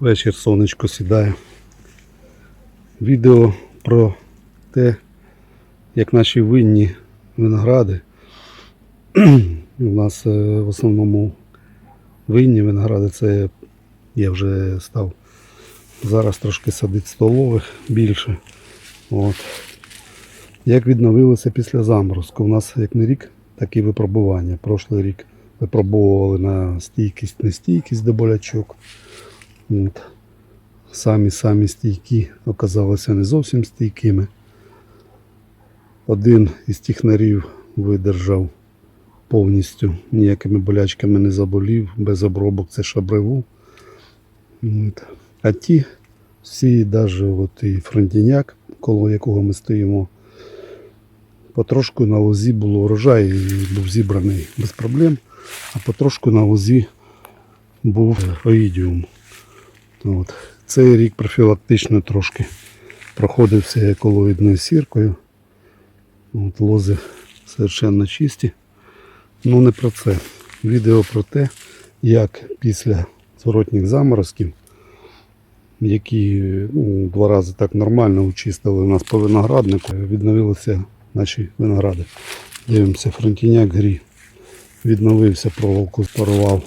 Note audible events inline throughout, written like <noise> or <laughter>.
Вечір сонечко сідає. Відео про те, як наші винні виногради. У нас е, в основному винні виногради це я вже став зараз трошки садити столових більше. От. Як відновилося після заморозку? У нас як не рік, так і випробування. Прошлий рік випробовували на стійкість, нестійкість до болячок. От. Самі самі стійкі оказалися не зовсім стійкими. Один із технарів видержав повністю, ніякими болячками не заболів, без обробок це шабреву. От. А ті всі, навіть от і фронтіняк, коло якого ми стоїмо, потрошку на лозі було урожай і був зібраний без проблем, а потрошку на лозі був оїдіум. От. Цей рік профілактично трошки проходився еколоїдною сіркою. От, лози совершенно чисті. Ну не про це. Відео про те, як після зворотніх заморозків, які ну, два рази так нормально очистили у нас по винограднику, відновилися наші виногради. Дивимося, фронтіняк грі. Відновився, проволоку спарував.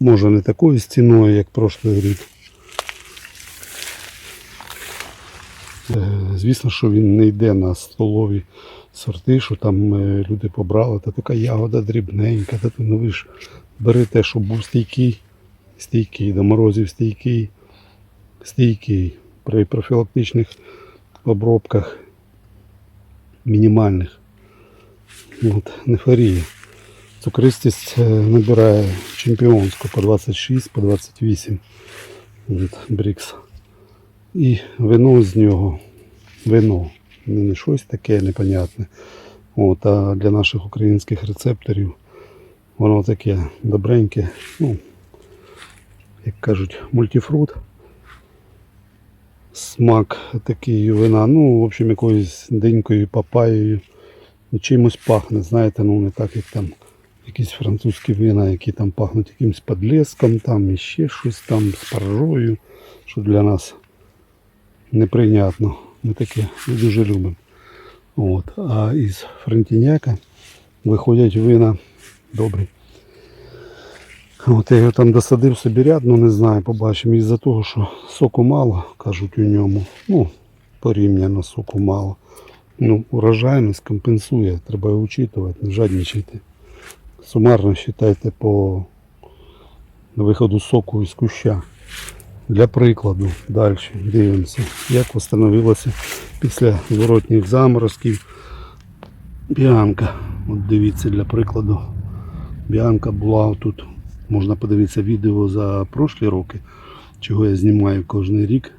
Може не такою стіною, як прошлий рік. Е, Звісно, що він не йде на столові сорти, що там е, люди побрали, та така ягода дрібненька, та ну ви ж бери те, що був стійкий, стійкий, до морозів стійкий, стійкий. При профілактичних обробках мінімальних. От, не. Цукристість е, набирає чемпіонську по 26, по 28 от, брікс. І вино з нього, вино, не не щось таке непонятне. От, а для наших українських рецепторів воно таке добреньке, ну, як кажуть, мультифрут. Смак такий вина, ну, в общем, якоюсь денькою, папаєю. Ну, Чимось пахне, знаєте, ну не так, як там якісь французькі вина, які там пахнуть якимось подлеском, там і ще щось там з паржою, що для нас неприйнятно. Ми таке не дуже любимо. От. А із фронтіняка виходять вина добрі. От я його там досадив собі ряд, ну не знаю, побачимо. Із-за того, що соку мало, кажуть у ньому. Ну, порівняно соку мало. Ну, урожайність компенсує, треба учитувати, не жадничайте. Сумарно вважайте по виходу соку із куща. Для прикладу, далі дивимося, як встановилося після зворотніх заморозків біанка. От дивіться для прикладу. Біанка була тут. Можна подивитися відео за прошлі роки, чого я знімаю кожен рік.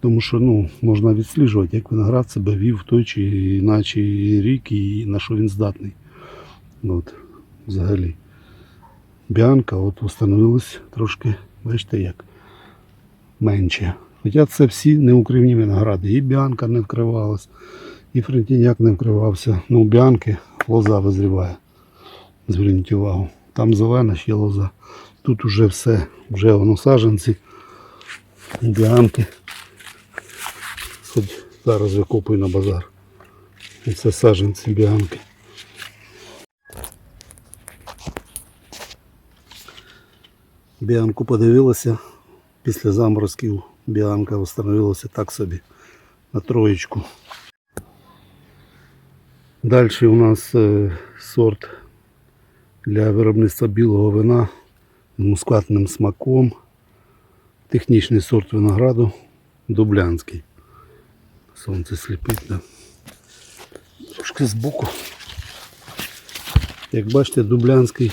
Тому що ну, можна відсліджувати, як виноград себе вів в той чи іначе рік і на що він здатний. От, взагалі. Біанка от встановилась трошки, бачите як, менше. Хоча це всі неукривні виногради. І біанка не вкривалась, і фронтіняк не вкривався. Ну, у біанки лоза визріває. Зверніть увагу. Там зелена ще лоза. Тут уже все, вже воно саджанці, біанки. Хоч зараз викопую на базар. Це саджанці біанки. Біанку подивилася. Після заморозків біанка встановилася так собі на троєчку. Далі у нас е, сорт для виробництва білого вина з мускатним смаком. Технічний сорт винограду Дублянський. Сонце сліпить, да. Трошки збоку. Як бачите, Дублянський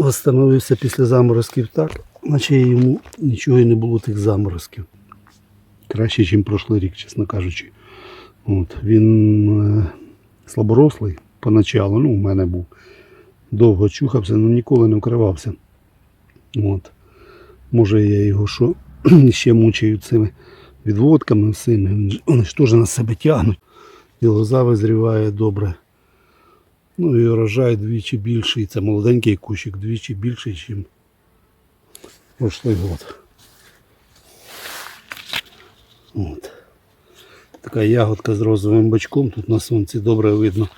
встановився після заморозків так, наче йому нічого і не було тих заморозків. Краще, ніж прошлий рік, чесно кажучи. От, він е, слаборослий поначалу, ну, у мене був. Довго чухався, але ніколи не вкривався. От. Може я його що <clears throat> ще мучаю цими відводками всіми. Вони ж теж на себе тягнуть. І лоза визріває добре. Ну і урожай двічі більший. Це молоденький кущик, двічі більший, ніж прошлый год. От. Така ягодка з розовим бачком, тут на сонці добре видно.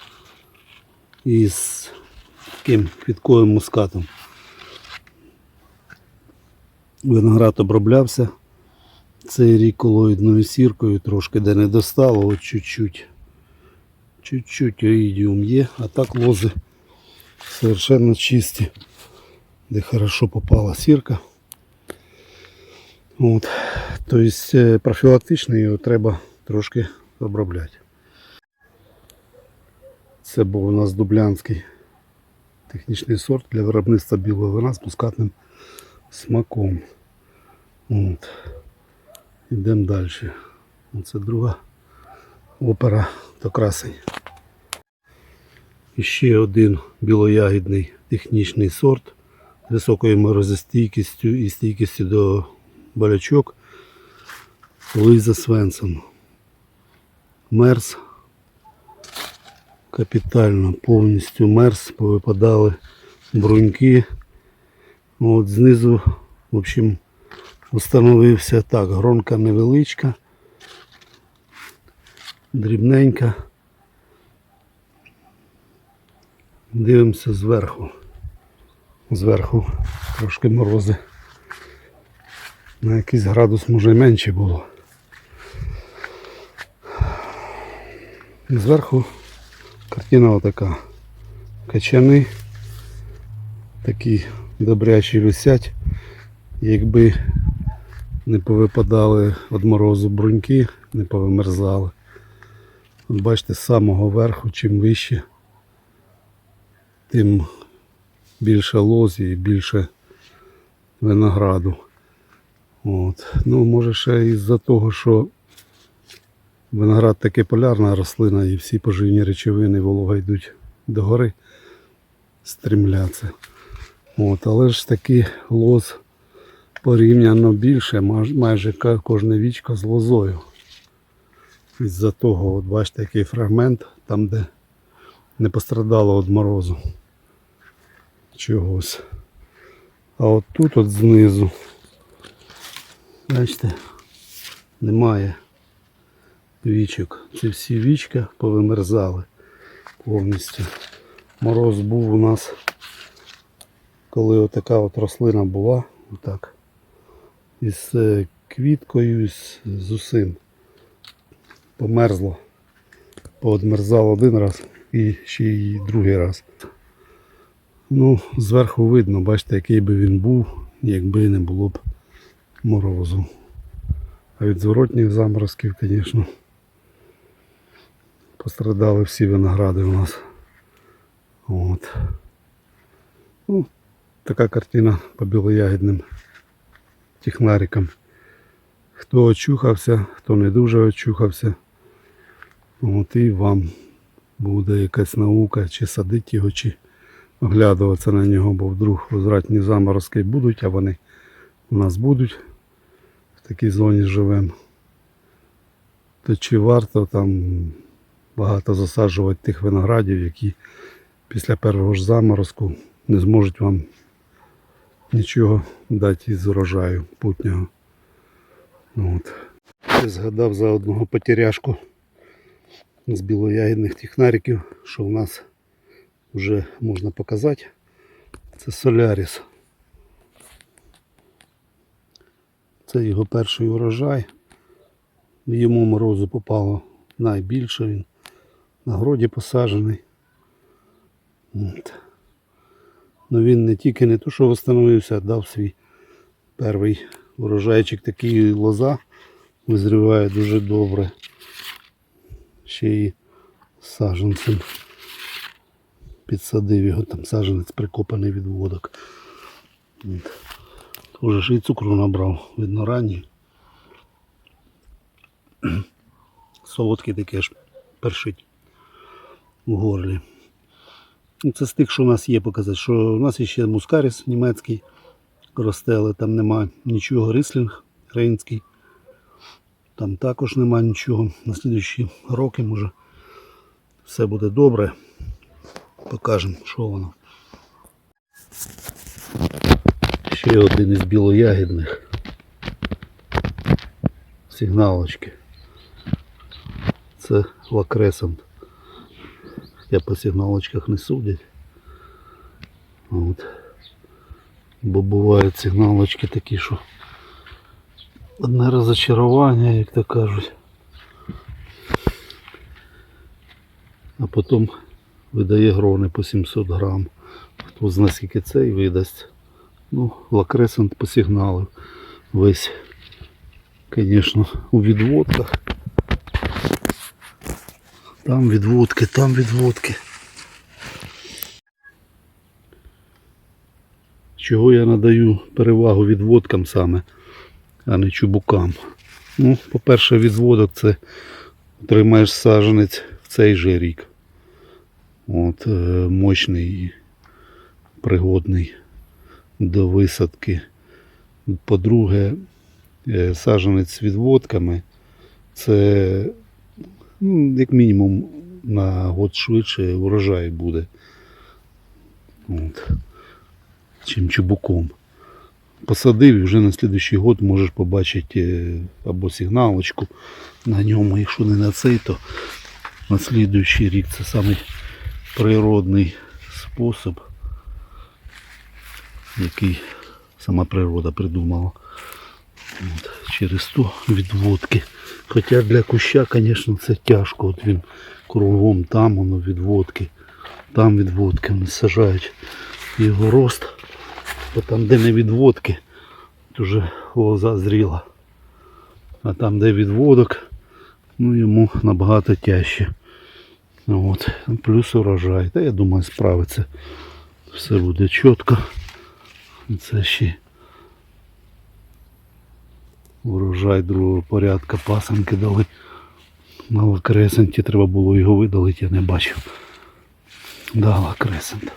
І з таким квітковим мускатом. Виноград оброблявся цей рік колоїдною сіркою, трошки де не достало, от чуть-чуть. Чуть-чуть оїдіум є, а так лози совершенно чисті, де хорошо попала сірка. От. Тобто е, профілактично його треба трошки обробляти. Це був у нас дублянський технічний сорт для виробництва білого вина з мускатним смаком. От. Йдемо далі. Це друга опера до красень. І ще один білоягідний технічний сорт з високою морозостійкістю і стійкістю до болячок Луїза Свенсон. Мерс. Капітально повністю мерс, повипадали бруньки. От знизу, в общем, встановився так, гронка невеличка, дрібненька. Дивимося зверху. Зверху трошки морози. На якийсь градус може менше було. І зверху картина отака. Качани такі добрячі висять. Якби не повипадали від морозу бруньки, не повимерзали. От бачите, з самого верху, чим вище, тим більше лозі і більше винограду. От. Ну, може ще із-за того, що виноград таки полярна рослина і всі поживні речовини волога йдуть догори, стрімляться. От, але ж таки лоз порівняно більше, майже кожне вічко з лозою. Із-за того, от бачите, який фрагмент, там де не пострадало від морозу чогось. А от тут от знизу, бачите, немає вічок. Ці всі вічка повимерзали повністю. Мороз був у нас, коли отака от рослина була, отак, із е, квіткою, з, усим. Померзло. Поодмерзало один раз і ще й другий раз. Ну, зверху видно, бачите, який би він був, якби не було б морозу. А від зворотніх заморозків, звісно, пострадали всі виногради у нас. От. Ну, така картина по білоягідним технарикам. Хто очухався, хто не дуже очухався. От і вам буде якась наука, чи садити його, чи оглядуватися на нього, бо вдруг возвратні заморозки будуть, а вони у нас будуть. В такій зоні живемо. То чи варто там багато засаджувати тих виноградів, які після першого ж заморозку не зможуть вам нічого дати із урожаю путнього. Ну, От. Я згадав за одного потеряшку з білоягідних технариків, що в нас вже можна показати. Це Соляріс. Це його перший урожай. Йому морозу попало найбільше. Він на городі посаджений. От. Ну він не тільки не то, що встановився, а дав свій перший урожайчик такий лоза. Визріває дуже добре. Ще й з саджанцем. Підсадив його, там саджанець прикопаний від водок. Тоже ж і цукру набрав, видно ранній. <clears throat> Солодкий таке ж першить у горлі. Ну, Це з тих, що у нас є показати, що у нас ще мускаріс німецький росте, але там нема нічого, рислінг рейнський. Там також нема нічого. На слідуючі роки може все буде добре. Покажемо, що воно. Ще один із білоягідних. Сигналочки. Це лакресант. Я по сигналочках не судять. От. Бо бувають сигналочки такі, що одне розочарування, як то кажуть. А потім видає грони по 700 грам. Хто знає скільки цей видасть. Ну, лакресант посигналив. Весь, звісно, у відводках. Там відводки, там відводки. Чого я надаю перевагу відводкам саме, а не чубукам. Ну, по-перше, відводок це отримаєш саженець в цей же рік. От, е, мощний і пригодний до висадки. По-друге, е, саджанець з відводками це ну, як мінімум на год швидше урожай буде. От. Чим чубуком. Посадив і вже на слідуючий год можеш побачити е, або сигналочку на ньому, якщо не на цей, то на слідуючий рік це самий природний спосіб який сама природа придумала. От, через то відводки. Хоча для куща, звісно, це тяжко. От він кругом там воно відводки. Там відводки вони сажають його рост. Бо там, де не відводки, то вже лоза зріла. А там, де відводок, ну йому набагато тяжче. От. Плюс урожай. Та я думаю, справиться. Все буде чітко. Це ще урожай другого порядка пасанки дали. На лакресенті треба було його видалити, я не бачив. Да, лакресент.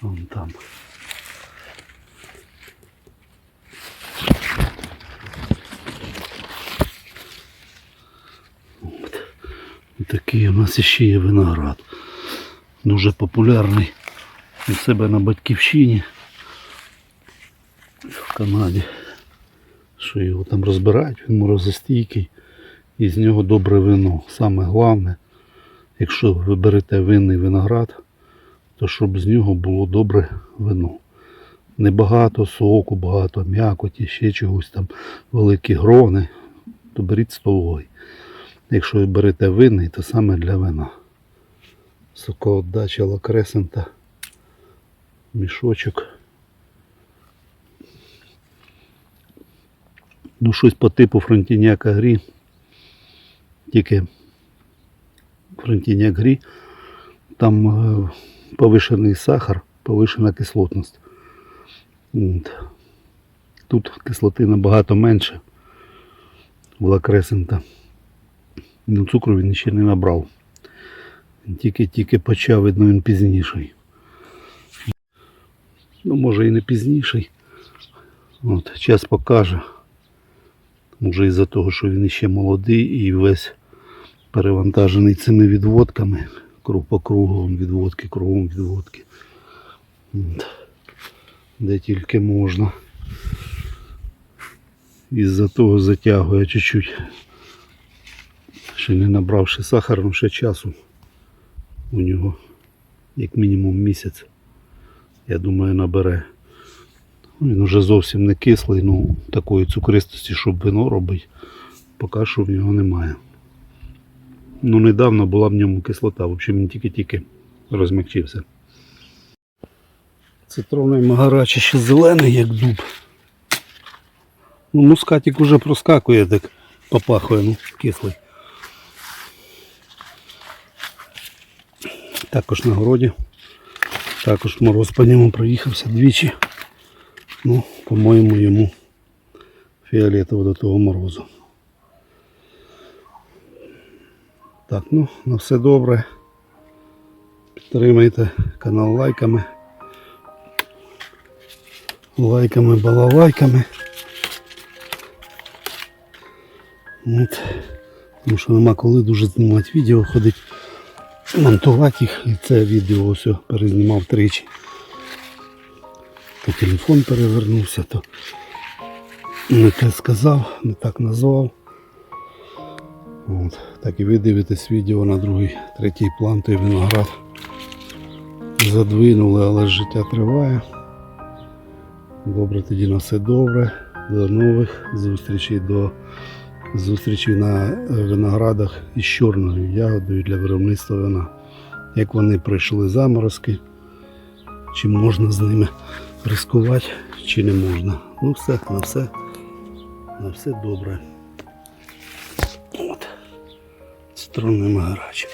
Вон там. От. І у нас ще є виноград дуже популярний у себе на батьківщині в Канаді. Що його там розбирають, він морозостійкий і з нього добре вино. Саме головне, якщо ви берете винний виноград, то щоб з нього було добре вино. Небагато соку, багато м'якоті, ще чогось там великі грони, то беріть столовий. Якщо ви берете винний, то саме для вина соководача лакресента, мішочок. Ну, щось по типу фронтіняка грі. Тільки фронтіняк грі. Там повишений сахар, повишена кислотність. Тут кислоти набагато менше в лакресента. Ну, цукру він ще не набрав. Тільки-тільки почав, видно, він пізніший. Ну, може і не пізніший. От, час покаже. Може із-за того, що він ще молодий і весь перевантажений цими відводками. По кругу відводки, кругом відводки. Де тільки можна. Із-за того затягує чуть-чуть. Ще не набравши сахару, ще часу у нього як мінімум місяць. Я думаю, набере. Ну, Він вже зовсім не кислий, ну такої цукристості, щоб вино робити, поки що в нього немає. Ну, недавно була в ньому кислота, в общем, він тільки-тільки розмягчився. Цитровний магарачі ще зелений, як дуб. Ну, мускатик уже проскакує, так попахує, ну, кислий. Також на городі. Також мороз по ньому проїхався двічі. Ну, по-моєму, йому фіолетово до того морозу. Так, ну, на все добре. Підтримайте канал лайками. Лайками, балалайками. От. Тому що нема коли дуже знімати відео, ходить монтувати їх. І це відео ось перезнімав тричі. то телефон перевернувся, то не те сказав, не так назвав. От. Так і ви дивитесь відео на другий, третій план, той виноград задвинули, але життя триває. Добре, тоді на все добре. До нових зустрічей, до зустрічей на виноградах із чорною ягодою для виробництва вина. Як вони пройшли заморозки, чи можна з ними ризикувати, чи не можна. Ну все, на все, на все добре. От. Струнним гарячим.